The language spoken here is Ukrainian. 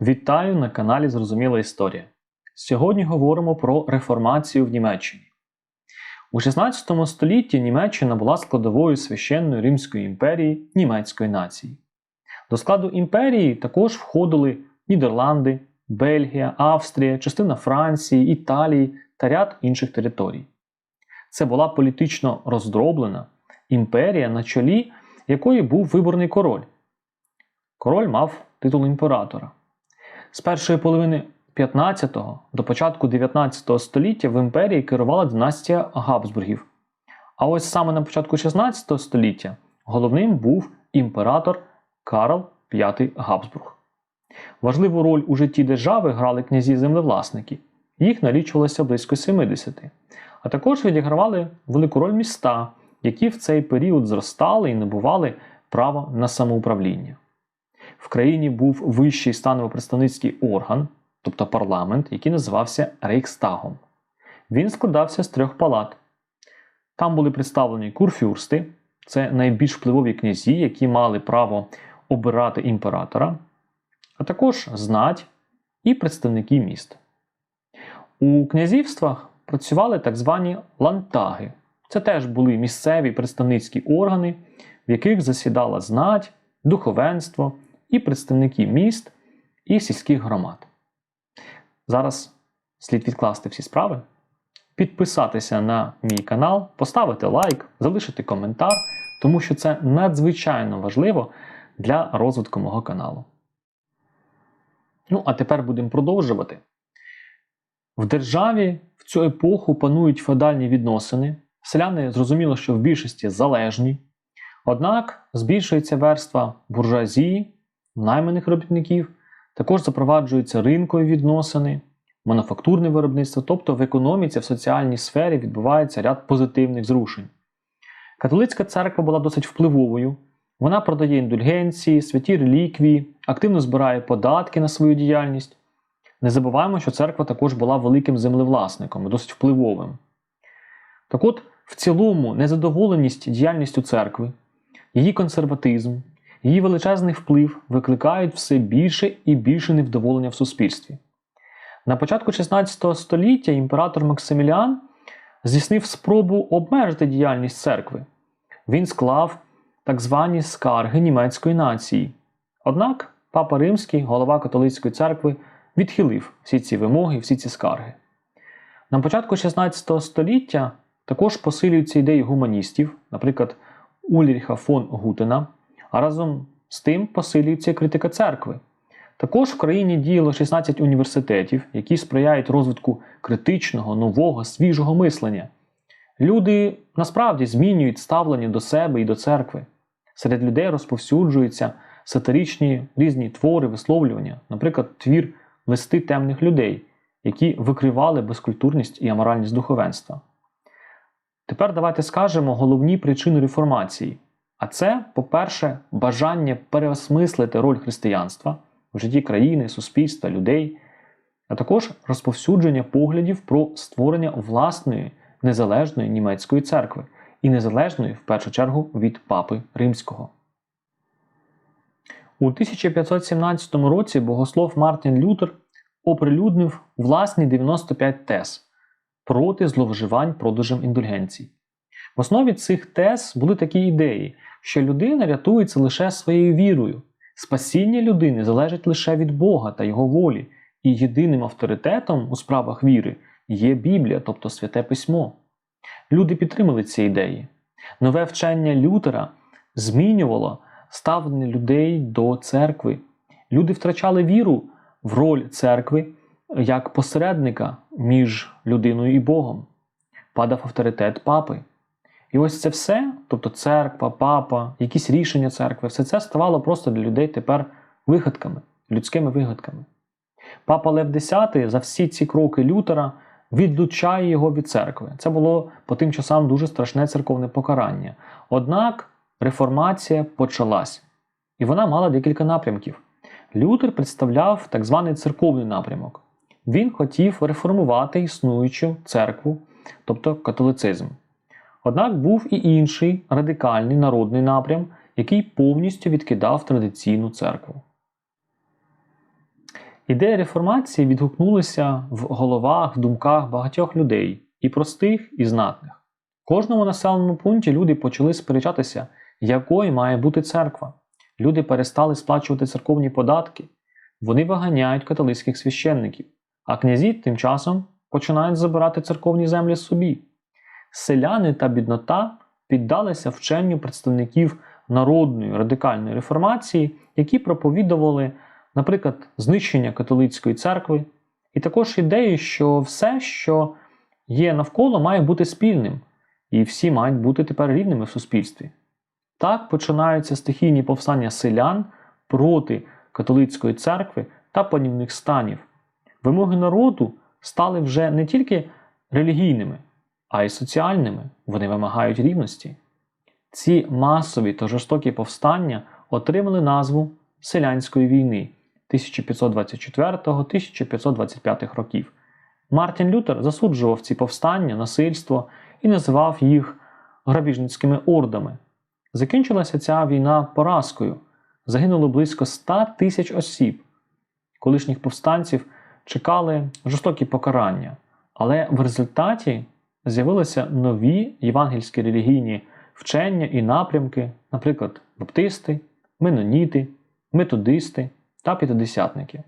Вітаю на каналі Зрозуміла Історія. Сьогодні говоримо про реформацію в Німеччині. У 16 столітті Німеччина була складовою священної Римської імперії німецької нації. До складу імперії також входили Нідерланди, Бельгія, Австрія, частина Франції, Італії та ряд інших територій. Це була політично роздроблена імперія, на чолі якої був виборний король. Король мав титул імператора. З першої половини 15-го до початку 19 століття в імперії керувала династія Габсбургів. А ось саме на початку 16 століття головним був імператор Карл V Габсбург. Важливу роль у житті держави грали князі-землевласники. Їх налічувалося близько 70. А також відігравали велику роль міста, які в цей період зростали і набували права на самоуправління. В країні був вищий станово-представницький орган, тобто парламент, який називався Рейхстагом. Він складався з трьох палат. Там були представлені курфюрсти, це найбільш впливові князі, які мали право обирати імператора, а також знать і представники міст. У князівствах працювали так звані лантаги. Це теж були місцеві представницькі органи, в яких засідала знать, духовенство і представники міст і сільських громад. Зараз слід відкласти всі справи, підписатися на мій канал, поставити лайк, залишити коментар, тому що це надзвичайно важливо для розвитку мого каналу. Ну, а тепер будемо продовжувати. В державі в цю епоху панують феодальні відносини. Селяни зрозуміло, що в більшості залежні. Однак збільшується верства буржуазії, найманих робітників, також запроваджуються ринкові відносини, мануфактурне виробництво, тобто в економіці, в соціальній сфері відбувається ряд позитивних зрушень. Католицька церква була досить впливовою. Вона продає індульгенції, святі реліквії, активно збирає податки на свою діяльність. Не забуваємо, що церква також була великим землевласником, досить впливовим. Так от, в цілому, незадоволеність діяльністю церкви, її консерватизм, її величезний вплив викликають все більше і більше невдоволення в суспільстві. На початку 16 століття імператор Максиміліан здійснив спробу обмежити діяльність церкви. Він склав так звані скарги німецької нації. Однак папа Римський, голова католицької церкви, відхилив всі ці вимоги, всі ці скарги. На початку 16 століття також посилюються ідеї гуманістів, наприклад, Ульріха фон Гутена, а разом з тим посилюється критика церкви. Також в країні діяло 16 університетів, які сприяють розвитку критичного, нового, свіжого мислення. Люди насправді змінюють ставлення до себе і до церкви. Серед людей розповсюджуються сатиричні різні твори, висловлювання, наприклад, твір листи темних людей, які викривали безкультурність і аморальність духовенства. Тепер давайте скажемо головні причини реформації. А це, по-перше, бажання переосмислити роль християнства в житті країни, суспільства, людей, а також розповсюдження поглядів про створення власної незалежної німецької церкви і незалежної, в першу чергу, від папи римського. У 1517 році богослов Мартін Лютер оприлюднив власні 95 тез проти зловживань продажем індульгенцій. В основі цих тез були такі ідеї, що людина рятується лише своєю вірою, спасіння людини залежить лише від Бога та Його волі, і єдиним авторитетом у справах віри є Біблія, тобто Святе Письмо. Люди підтримали ці ідеї. Нове вчення Лютера змінювало ставлення людей до церкви. Люди втрачали віру в роль церкви як посередника між людиною і Богом. Падав авторитет папи. І ось це все, тобто церква, папа, якісь рішення церкви, все це ставало просто для людей тепер вигадками, людськими вигадками. Папа Лев X за всі ці кроки Лютера відлучає його від церкви. Це було по тим часам дуже страшне церковне покарання. Однак реформація почалась, і вона мала декілька напрямків. Лютер представляв так званий церковний напрямок. Він хотів реформувати існуючу церкву, тобто католицизм. Однак був і інший радикальний народний напрям, який повністю відкидав традиційну церкву. Ідеї реформації відгукнулися в головах, в думках багатьох людей, і простих, і знатних. В кожному населеному пункті люди почали сперечатися, якою має бути церква. Люди перестали сплачувати церковні податки, вони виганяють католицьких священників, а князі тим часом починають забирати церковні землі собі. Селяни та біднота піддалися вченню представників народної радикальної реформації, які проповідували, наприклад, знищення католицької церкви, і також ідею, що все, що є навколо, має бути спільним, і всі мають бути тепер рівними в суспільстві. Так починаються стихійні повстання селян проти католицької церкви та панівних станів. Вимоги народу стали вже не тільки релігійними, а й соціальними. Вони вимагають рівності. Ці масові та жорстокі повстання отримали назву Селянської війни 1524-1525 років. Мартін Лютер засуджував ці повстання, насильство і називав їх грабіжницькими ордами. Закінчилася ця війна поразкою. Загинуло близько 100 тисяч осіб. Колишніх повстанців чекали жорстокі покарання, але в результаті з'явилися нові євангельські релігійні вчення і напрямки, наприклад, баптисти, меноніти, методисти та п'ятидесятники.